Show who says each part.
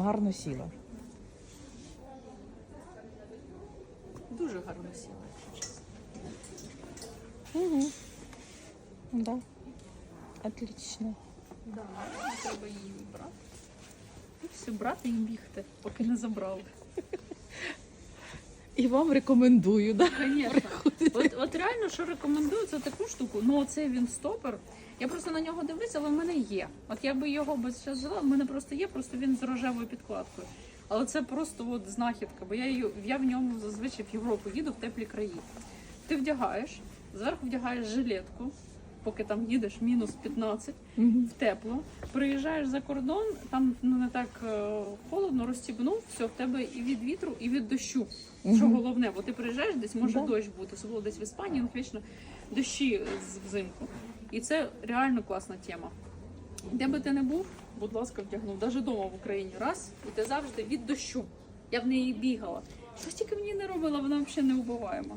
Speaker 1: гарно сіла.
Speaker 2: Дуже гарно сіла.
Speaker 1: Угу. Да. Отлично.
Speaker 2: Да, треба її брати. І все, брати і бігти, поки не забрали.
Speaker 1: І вам рекомендую, да?
Speaker 2: Звісно. От, от реально, що рекомендую, це таку штуку. Ну, оцей він стопер. Я просто на нього дивлюся, але в мене є. От я би його без час взяла, в мене просто є, просто він з рожевою підкладкою. Але це просто от знахідка, бо я, її- я в ньому зазвичай в Європу їду в теплі краї. Ти вдягаєш, зверху вдягаєш жилетку, поки там їдеш мінус 15,
Speaker 1: Угу.
Speaker 2: в тепло. Приїжджаєш за кордон, там ну не так е, холодно, розстібнув, все в тебе і від вітру, і від дощу. Що головне, бо ти приїжджаєш десь, може
Speaker 1: Да.
Speaker 2: дощ бути, особливо десь в Іспанії, ну вічно дощі взимку. І це реально класна тема. Де би ти не був, будь ласка, вдягнув, навіть вдома в Україні раз, і ти завжди від дощу. Я в неї бігала. Щось тільки мені не робила, вона взагалі не убиваємо.